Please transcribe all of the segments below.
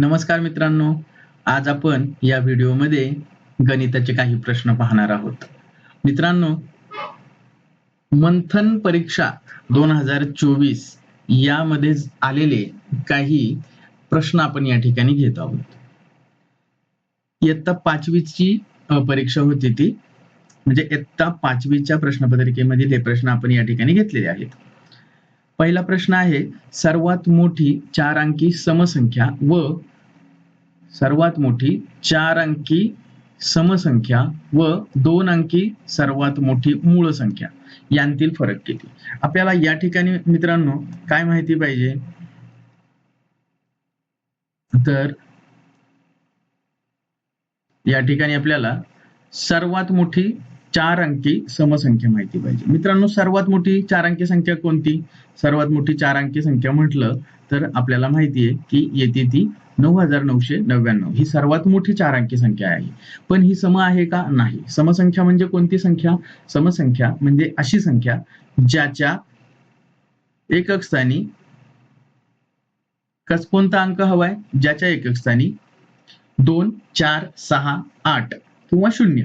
नमस्कार मित्रांनो आज आपण या व्हिडिओमध्ये गणिताचे काही प्रश्न पाहणार आहोत. मित्रांनो मंथन परीक्षा दोन हजार चोवीस यामध्ये आलेले काही प्रश्न आपण या ठिकाणी घेत आहोत. इयत्ता पाचवीची परीक्षा होती ती. म्हणजे इयत्ता पाचवीच्या प्रश्नपत्रिकेमधील हे प्रश्न आपण या ठिकाणी घेतलेले आहेत. पहिला प्रश्न आहे सर्वात मोठी चार अंकी समसंख्या व सर्वात मोठी चार अंकी समसंख्या व दोन अंकी सर्वात मोठी मूळ संख्या. यांतील फरक किती? आपल्याला या ठिकाणी मित्रांनो काय माहिती पाहिजे? तर या ठिकाणी आपल्याला सर्वात मोठी चार अंकी समसंख्या माहिती पाहिजे. मित्रांनो सर्वात मोठी चार अंकी संख्या कोणती? सर्वात मोठी चार अंकी संख्या म्हटलं तर आपल्याला माहिती आहे की येते ती नऊ हजार नऊशे नव्याण्णव. ही सर्वात मोठी चार अंकी संख्या आहे. पण ही सम आहे का? नाही. समसंख्या म्हणजे कोणती संख्या? समसंख्या म्हणजे अशी संख्या ज्याच्या एकक स्थानी कस कोणता अंक हवाय? ज्याच्या एकक स्थानी दोन चार सहा आठ किंवा शून्य.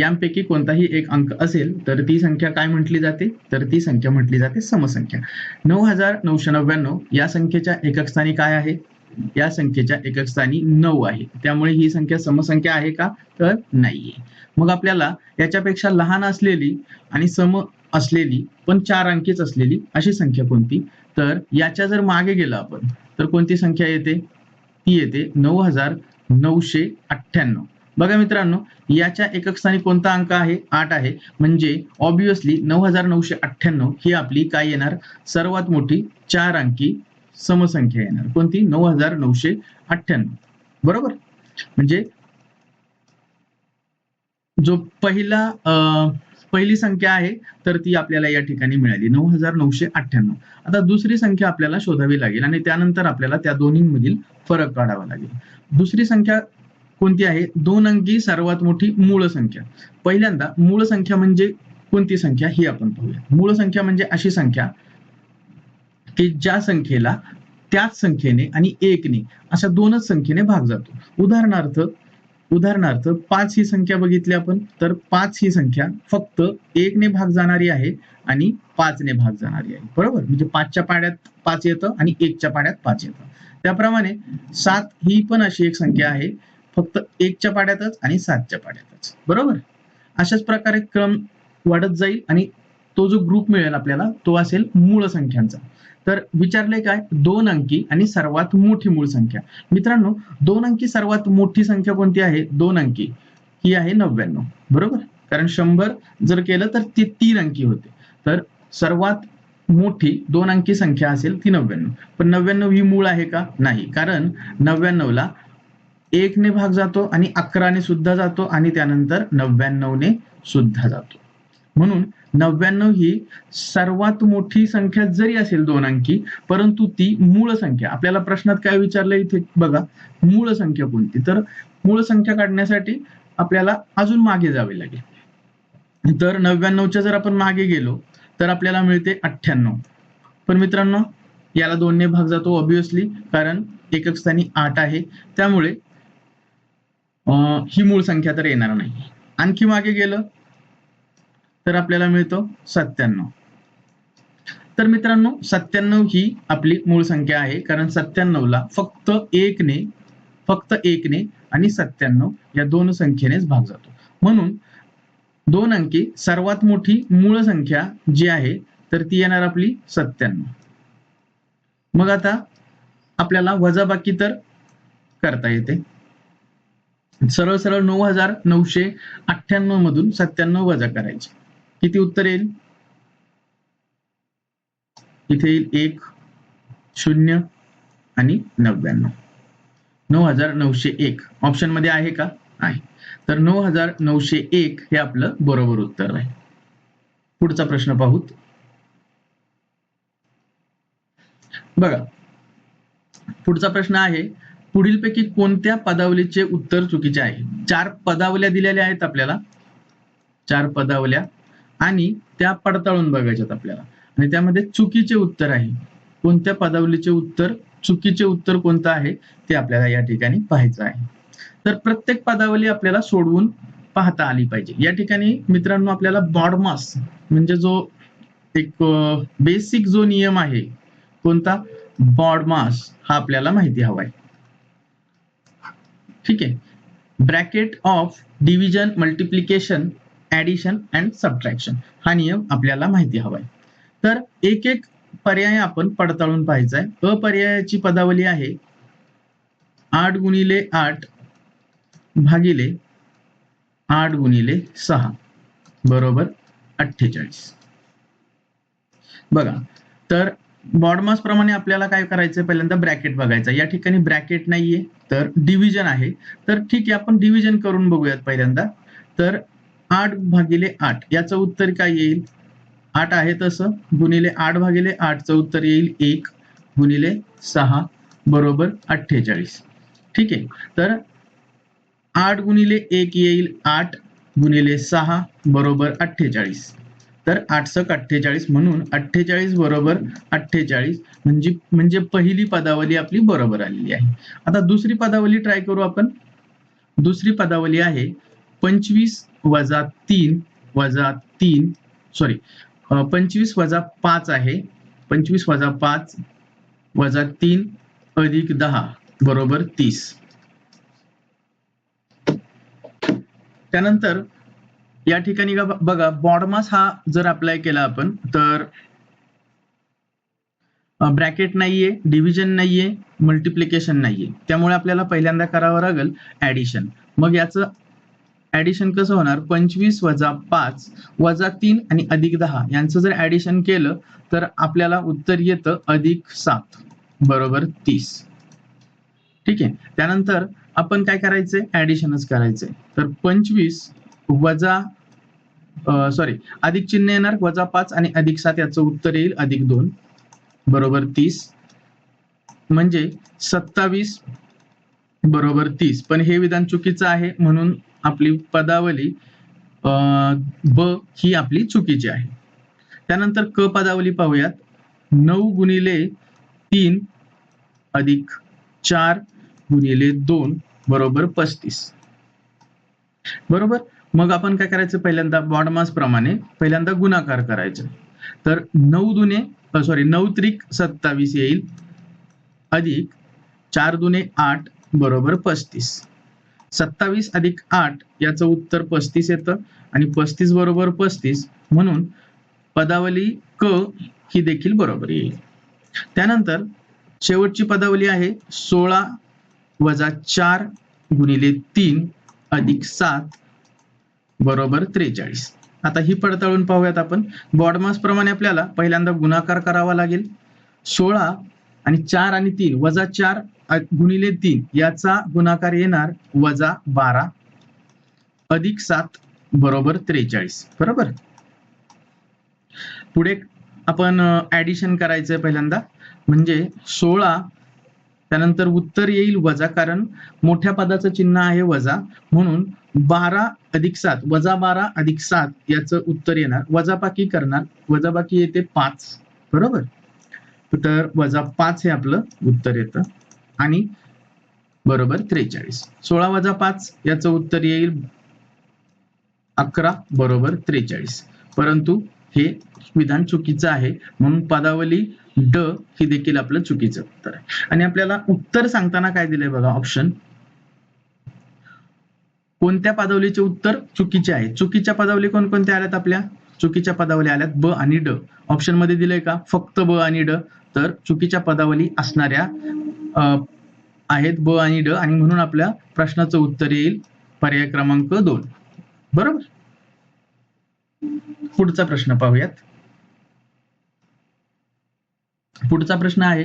यांपैकी कोणताही एक अंक असेल तर ती संख्या काय म्हटली जाते? तर ती संख्या म्हटली जाते समसंख्या. नऊ हजार नऊशे नव्याण्णव या संख्येच्या एकक स्थानी काय आहे? या संख्येच्या एकक स्थानी नऊ आहे. त्यामुळे ही संख्या समसंख्या आहे का? तर नाहीये. मग आपल्याला याच्यापेक्षा लहान असलेली आणि सम असलेली पण चार अंकीच असलेली अशी संख्या कोणती? तर याच्या जर मागे गेलं आपण तर कोणती संख्या येते? ती येते नऊ हजार नऊशे अठ्ठ्याण्णव. बघा मित्रांनो याच्या एकक स्थानी कोणता अंक आहे? आठ आहे. म्हणजे ऑब्विसली नऊ हजार नऊशे अठ्ठ्याण्णव ही आपली काय येणार? सर्वात मोठी चार अंकी समसंख्या येणार. कोणती? नऊ हजार नऊशे अठ्ठ्याण्णव. बरोबर? म्हणजे जो पहिला अं, पहिली संख्या आहे तर ती आपल्याला या ठिकाणी मिळाली. नऊ हजार नऊशे अठ्ठ्याण्णव. आता दुसरी संख्या आपल्याला शोधावी लागेल आणि त्यानंतर आपल्याला त्या दोन्हीमधील फरक काढावा लागेल. दुसरी संख्या कोणती आहे? दोन अंकी सर्वात मोठी मूळ संख्या. पहिल्यांदा मूळ संख्या म्हणजे कोणती संख्या? ही आपण पाहूया. मूळ संख्या म्हणजे अशी संख्या की ज्या संख्येला त्याच संख्येने आणि एकने अशा दोनच संख्येने भाग जातो. उदाहरणार्थ उदाहरणार्थ पाच ही संख्या बघितली आपण तर पाच ही संख्या फक्त एकने भाग जाणारी आहे आणि पाचने भाग जाणारी आहे. बरोबर? म्हणजे पाचच्या पाड्यात पाच येतं आणि एकच्या पाड्यात पाच येतं. त्याप्रमाणे सात ही पण अशी एक संख्या आहे फक्त एकच्या पाड्यातच आणि सातच्या पाड्यातच. बरोबर? अशाच प्रकारे क्रम वाढत जाईल आणि तो जो ग्रुप मिळेल आपल्याला तो असेल मूळ संख्यांचा. तर विचारले काय? दोन अंकी आणि सर्वात मोठी मूळ संख्या. मित्रांनो दोन अंकी सर्वात मोठी संख्या कोणती आहे? दोन अंकी. ही आहे नव्याण्णव बरोबर? कारण शंभर जर केलं तर ती तीन अंकी होते. तर सर्वात मोठी दोन अंकी संख्या असेल ती नव्याण्णव पण नव्याण्णव ही मूळ आहे का? नाही. कारण नव्याण्णवला एकने भाग जातो आणि अकराने सुद्धा जातो आणि त्यानंतर नव्याण्णवने सुद्धा जातो. म्हणून नव्याण्णव ही सर्वात मोठी संख्या जरी असेल दोन अंकी परंतु ती मूळ संख्या. आपल्याला प्रश्नात काय विचारलं इथे? बघा मूळ संख्या कोणती? तर मूळ संख्या काढण्यासाठी आपल्याला अजून मागे जावे लागेल. तर नव्याण्णवच्या जर आपण मागे गेलो तर आपल्याला मिळते अठ्ठ्याण्णव. पण मित्रांनो याला दोनने भाग जातो ऑब्विसली कारण एकक स्थानी आठ आहे. त्यामुळे ही मूळ संख्या तर येणार नाही. आणखी मागे गेलं तर आपल्याला मिळतो सत्त्याण्णव. तर मित्रांनो सत्त्याण्णव ही आपली मूळ संख्या आहे कारण सत्त्याण्णवला फक्त एकने फक्त एकने आणि सत्त्याण्णव या दोन संख्येनेच भाग जातो. म्हणून दोन अंकी सर्वात मोठी मूळ संख्या जी आहे तर ती येणार आपली सत्त्याण्णव. मग आता आपल्याला वजाबाकी तर करता येते. सरळ सरळ नऊ हजार नऊशे अठ्ठ्याण्णव मधून सत्त्याण्णव वजा करायचे. किती उत्तर येईल? इथे येईल एक शून्य आणि नव्याण्णव. नऊ हजार नऊशे एक. ऑप्शनमध्ये आहे का? आहे. तर नऊ हजार नऊशे एक हे आपलं बरोबर उत्तर आहे. पुढचा प्रश्न पाहूत. बघा. पुढचा प्रश्न आहे पुढीलपैकी कोणत्या पदावलीचे उत्तर चुकीचे आहे? चार पदावल्या दिलेल्या आहेत आपल्याला. चार पदावल्या आणि त्या पडताळून बघायच्यात आपल्याला. आणि त्यामध्ये चुकीचे उत्तर आहे. कोणत्या पदावलीचे उत्तर? चुकीचे उत्तर कोणतं आहे? ते आपल्याला या ठिकाणी पाहायचं आहे. तर प्रत्येक पदावली आपल्याला सोडवून पाहता आली पाहिजे. या ठिकाणी मित्रांनो आपल्याला बॉडमास म्हणजे जो एक बेसिक जो नियम आहे कोणता? बॉडमास हा आपल्याला माहिती हवाय ठीक आहे. Bracket of division multiplication addition and subtraction हा नियम आपल्याला माहिती हवाय. तर एक एक पर्याय आपण पडताळून पाहायचा आहे पर्यायाची पदावली आहे. आठ गुणिले आठ भागिले आठ गुणिले सहा. बरोबर अठ्ठेचाळीस. बघा तर बॉडमास प्रमाणे आपल्याला काय करायचं पहिल्यांदा ब्रॅकेट बघायचं. या ठिकाणी ब्रॅकेट नाहीये तर डिव्हिजन आहे. तर ठीक आहे आपण डिव्हिजन करून बघूयात पहिल्यांदा. तर आठ भागिले आठ याचं उत्तर काय येईल? आठ आहे तसं. गुणिले आठ भागिले आठचं उत्तर येईल एक गुणिले सहा बरोबर अठ्ठेचाळीस. ठीक आहे तर आठ गुणिले एक येईल आठ गुणिले सहा बरोबर अठ्ठेचाळीस. तर आठसक अठ्ठेचाळीस म्हणून अठ्ठेचाळीस बरोबर अठ्ठेचाळीस म्हणजे म्हणजे पहिली पदावली आपली बरोबर आलेली आहे. आता दुसरी पदावली ट्राय करू आपण. दुसरी पदावली आहे पंचवीस वजा तीन वजा तीन सॉरी पंचवीस वजा पाच आहे. पंचवीस वजा पाच वजा तीन अधिक दहा बरोबर तीस. त्यानंतर या ठिकाणी का बघा बॉडमास हा जर अप्लाय केला आपण तर ब्रॅकेट नाहीये डिव्हिजन नाहीये मल्टिप्लिकेशन नाहीये. त्यामुळे आपल्याला पहिल्यांदा करावं लागेल ऍडिशन मग याचं ऍडिशन कसं होणार? पंचवीस वजा पाच वजा तीन आणि अधिक दहा. यांचं जर ऍडिशन केलं तर आपल्याला उत्तर येतं अधिक सात. बरोबर तीस. ठीक आहे? त्यानंतर आपण काय करायचंय? ऍडिशनच करायचंय. तर पंचवीस वजा सॉरी अधिक चिन्ह येणार वजा पाच आणि अधिक सात याचं उत्तर येईल अधिक दोन. बरोबर तीस. म्हणजे सत्तावीस बरोबर तीस. पण हे विधान चुकीचं आहे म्हणून आपली पदावली ब ही आपली चुकीची आहे. त्यानंतर क पदावली पाहूयात. नऊ गुणिले तीन अधिक चार गुणिले दोन बरोबर पस्तीस. बरोबर? मग आपण काय करायचं? पहिल्यांदा बॉडमास प्रमाणे पहिल्यांदा गुणाकार करायचं. तर नऊ दुने सॉरी नऊ त्रिक सत्तावीस येईल. अधिक चार दुने आठ बरोबर पस्तीस. सत्तावीस अधिक आठ याचं उत्तर पस्तीस येतं आणि पस्तीस बरोबर पस्तीस म्हणून पदावली क ही देखील बरोबर येईल. त्यानंतर शेवटची पदावली आहे सोळा वजा चार गुणिले तीन अधिक सात बरोबर त्रेचाळीस. आता ही पडताळून पाहूयात आपण. बॉडमास प्रमाणे आपल्याला पहिल्यांदा गुणाकार करावा लागेल. सोळा आणि चार आणि तीन वजा चार गुणिले तीन याचा गुणाकार येणार वजा बारा. अधिक सात बरोबर त्रेचाळीस. बरोबर? पुढे आपण ऍडिशन करायचंय पहिल्यांदा. म्हणजे सोळा त्यानंतर उत्तर येईल वजा कारण मोठ्या पदाचं चिन्ह आहे वजा. म्हणून बारा अधिक सात वजा बारा अधिक सात याचं उत्तर येणार. वजाबाकी करणार. वजाबाकी येते पाच. बरोबर? तर वजा पाच हे आपलं उत्तर येतं. आणि बरोबर त्रेचाळीस. सोळा वजा पाच याचं उत्तर येईल अकरा बरोबर त्रेचाळीस. परंतु हे विधान चुकीचं आहे. म्हणून पदावली ड हे देखील आपलं चुकीचं उत्तर आहे. आणि आपल्याला उत्तर सांगताना काय दिलंय बघा ऑप्शन कोणत्या पदावलीचे उत्तर चुकीचे आहे? चुकीच्या पदावली कोणकोणत्या आल्यात आपल्या? चुकीच्या पदावली आल्यात ब आणि ड. ऑप्शनमध्ये दिलंय का? फक्त ब आणि ड. तर चुकीच्या पदावली असणाऱ्या आहेत ब आणि ड. आणि म्हणून आपल्या प्रश्नाचं उत्तर येईल पर्याय क्रमांक दोन. बरोबर? पुढचा प्रश्न पाहूयात. पुढचा प्रश्न आहे.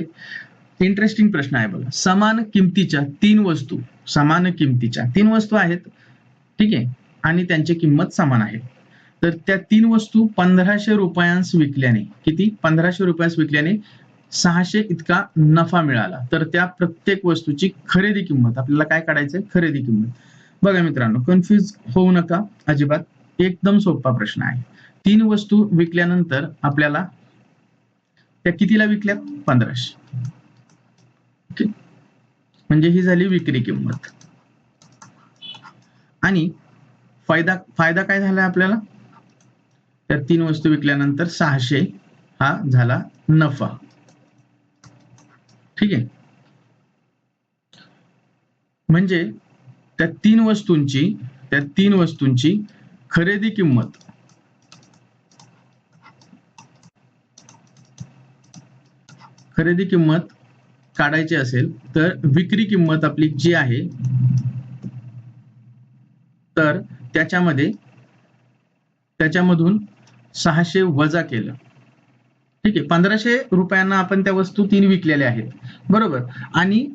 इंटरेस्टिंग प्रश्न आहे बघा. समान किमतीच्या तीन वस्तू समान किमतीच्या तीन वस्तू आहेत. ठीक आहे? आणि त्यांची किंमत समान आहे. तर त्या तीन वस्तू पंधराशे रुपयांस विकल्याने किती? पंधराशे रुपयांस विकल्याने सहाशे इतका नफा मिळाला. तर त्या प्रत्येक वस्तूची खरेदी किंमत आपल्याला काय काढायचंय? खरेदी किंमत. बघा मित्रांनो कन्फ्युज होऊ नका. अजिबात. एकदम सोपा प्रश्न आहे. तीन वस्तू विकल्यानंतर आपल्याला त्या कितीला विकल्यात पंधराशे. ओके. म्हणजे ही झाली विक्री किंमत. आणि फायदा फायदा काय झाला आपल्याला? त्या तीन वस्तू विकल्यानंतर सहाशे हा झाला नफा. ठीक आहे? म्हणजे त्या तीन वस्तूंची त्या तीन वस्तूंची खरेदी किंमत खरेदी किंमत काढायची असेल तर विक्री किंमत आपली जी आहे तर त्याच्यामध्ये त्याच्यामधून सहाशे वजा केलं. ठीक आहे पंधराशे रुपयांना आपण त्या वस्तू तीन विकलेल्या आहेत. बरोबर? आणि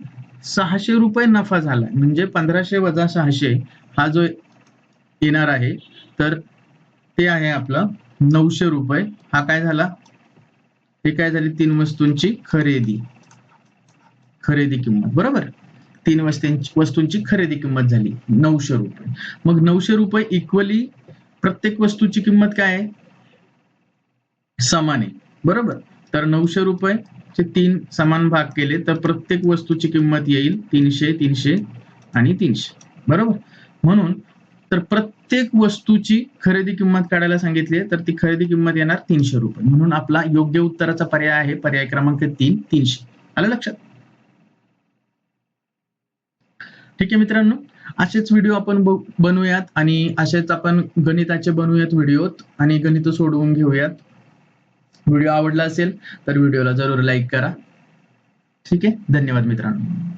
सहाशे रुपये नफा झाला म्हणजे पंधराशे वजा सहाशे हा जो येणार आहे तर ते आहे आपलं नऊशे रुपये. हा काय झाला? हे काय झाली? तीन वस्तूंची खरेदी. खरेदी किंमत. बरोबर? तीन वस्तूंची वस्तूंची खरेदी किंमत झाली. नऊशे रुपये. मग नऊशे रुपये इक्वली प्रत्येक वस्तूची किंमत काय आहे? समान आहे. बरोबर? तर नऊशे रुपये चे तीन समान भाग केले तर प्रत्येक वस्तूची किंमत येईल तीनशे तीनशे आणि तीनशे. बरोबर? म्हणून तर प्रत्येक वस्तूची खरेदी किंमत काढायला सांगितली आहे, तर ती खरेदी किंमत येणार तीनशे रुपये. म्हणून आपला योग्य उत्तराचा पर्याय आहे पर्याय क्रमांक तीन तीनशे. आलं लक्षात? ठीक आहे मित्रांनो असेच व्हिडिओ आपण बनवूयात आणि असेच आपण गणिताचे बनवूयात व्हिडिओत आणि गणित सोडवून घेऊयात. व्हिडिओ आवडला असेल तर व्हिडिओला जरूर लाईक करा. ठीक आहे? धन्यवाद मित्रांनो.